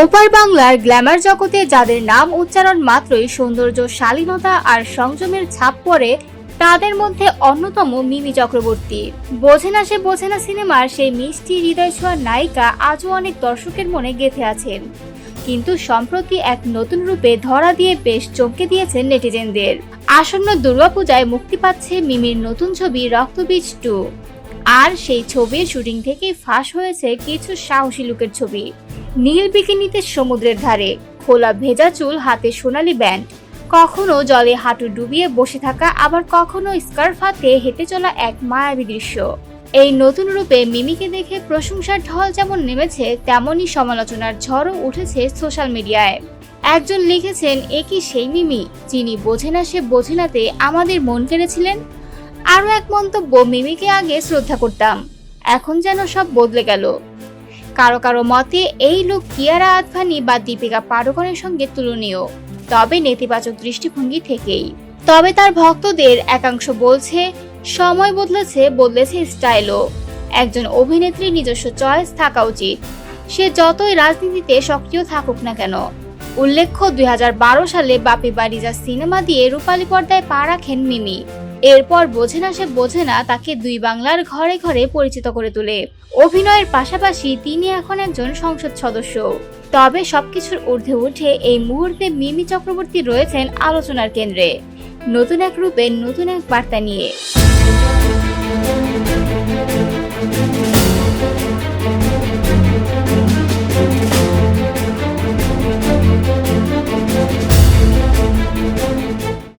ওপার বাংলার গ্ল্যামার জগতে যাদের নাম উচ্চারণ মাত্রই সৌন্দর্য, শালীনতা আর সংযমের ছাপ পড়ে, তাদের মধ্যে অন্যতম মিমি চক্রবর্তী। বোঝে না সে বোঝে না সিনেমার সেই মিষ্টি হৃদয় ছোঁয়ার নায়িকা আজও অনেক দর্শকের মনে গেঁথে আছেন। কিন্তু সম্প্রতি এক নতুন রূপে ধরা দিয়ে বেশ চমকে দিয়েছেন নেটিজেনদের। আসন্ন দুর্গাপূজায় মুক্তি পাচ্ছে মিমির নতুন ছবি রক্তবীজ টু। আর সেই ছবির শুটিং থেকেই ফাঁস হয়েছে কিছু সাহসী লুকের ছবি। নীল বিকিনিতে সমুদ্রের ধারে, খোলা ভেজা চুল, হাতে সোনালি ব্যান্ড। কখনো জলে হাঁটু ডুবিয়ে বসে থাকা, আবার কখনো স্কার্ফ হাতে হেঁটে চলা এক মায়াবী দৃশ্য। এই নতুন রূপে মিমিকে দেখে প্রশংসার ঢল যেমন নেমেছে, তেমনই সমালোচনার ঝড়ও উঠেছে সোশ্যাল মিডিয়ায়। একজন লিখেছেন, এ কি সেই মিমি, যিনি বোঝে না সে বোঝে নাতে আমাদের মন কেড়েছিলেন? আরও এক মন্তব্য, মিমিকে আগে শ্রদ্ধা করতাম, এখন যেন সব বদলে গেল। কারও কারও মতে, এই লোক কিয়ারা আদভানি বা দীপিকা পাডুকোনের সঙ্গে তুলনীয়। তবে নেতিবাচক দৃষ্টিভঙ্গি থেকেই। তবে তার ভক্তদের একাংশ বলছে, সময় বদলেছে বদলেছে স্টাইলও। একজন অভিনেত্রীর নিজস্ব চয়েস থাকা উচিত। সে যতই রাজনীতিতে সক্রিয় থাকুক না কেন। উল্লেখ্য, দুই হাজার বারো সালে বাপি বাড়িজা সিনেমা দিয়ে রূপালী পর্দায় পা রাখেন মিমি। এরপর বোঝে না সে বোঝে না, তাকে দুই বাংলার ঘরে ঘরে পরিচিত করে তোলে। অভিনয়ের পাশাপাশি তিনি এখন একজন সংসদ সদস্য। তবে সবকিছুর ঊর্ধ্বে উঠে এই মুহূর্তে মিমি চক্রবর্তী রয়েছেন আলোচনার কেন্দ্রে। নতুন এক রূপে নতুন এক বার্তা নিয়ে।